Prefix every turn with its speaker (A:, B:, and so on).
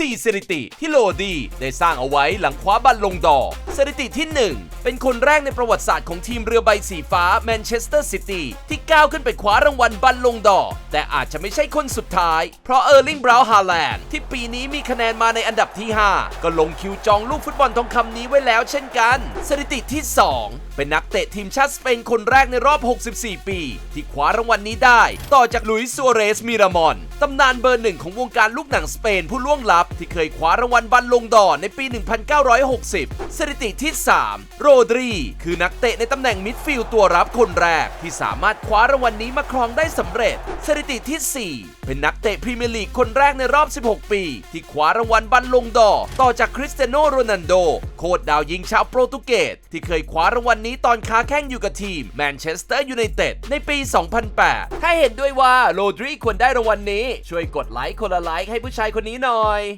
A: 4สถิติที่โลดีได้สร้างเอาไว้หลังคว้าบัลลงดอร์สถิติที่ 1 เป็นคนแรกในประวัติศาสตร์ของทีมเรือใบสีฟ้าแมนเชสเตอร์ซิตี้ที่ก้าวขึ้นไปคว้ารางวัลบัลลงดอแต่อาจจะไม่ใช่คนสุดท้าย เพราะเออร์ลิงบราวน์ฮาแลนด์ที่ปีนี้มีคะแนนมาในอันดับที่ 5 ก็ลงคิวจองลูกฟุตบอลทองคำนี้ไว้แล้วเช่นกัน สถิติที่ 2 เป็นนักเตะทีมชาติสเปนคนแรกในรอบ 64 ปี ที่คว้ารางวัลนี้ได้ ต่อจากลุยส์ซัวเรสมิรามอนตำนานเบอร์หนึ่งของวงการลูกหนังสเปนผู้ล่วงลับ ที่เคยคว้ารางวัลบัลลงดอในปี 1960 สถิติที่ 3 โรดรี คือนักเตะในตำแหน่งมิดฟิลด์ตัวรับคนแรก ที่สามารถคว้ารางวัลนี้มาครองได้สำเร็จ สถิติที่ 4 เป็นนักเตะพรีเมียร์ลีกคนแรกในรอบ 16 ปี ที่คว้ารางวัลบัลลงดอต่อจากคริสเตียโนโรนัลโด โคตรดาวยิงชาวโปรตุเกสที่เคยคว้ารางวัลนี้ตอนค้าแข่งอยู่กับทีมแมนเชสเตอร์ยูไนเต็ดในปี 2008 ถ้าเห็นด้วยว่าโรดรีควรได้รางวัลนี้ ช่วยกดไลค์คนละไลค์ให้ผู้ชายคนนี้หน่อย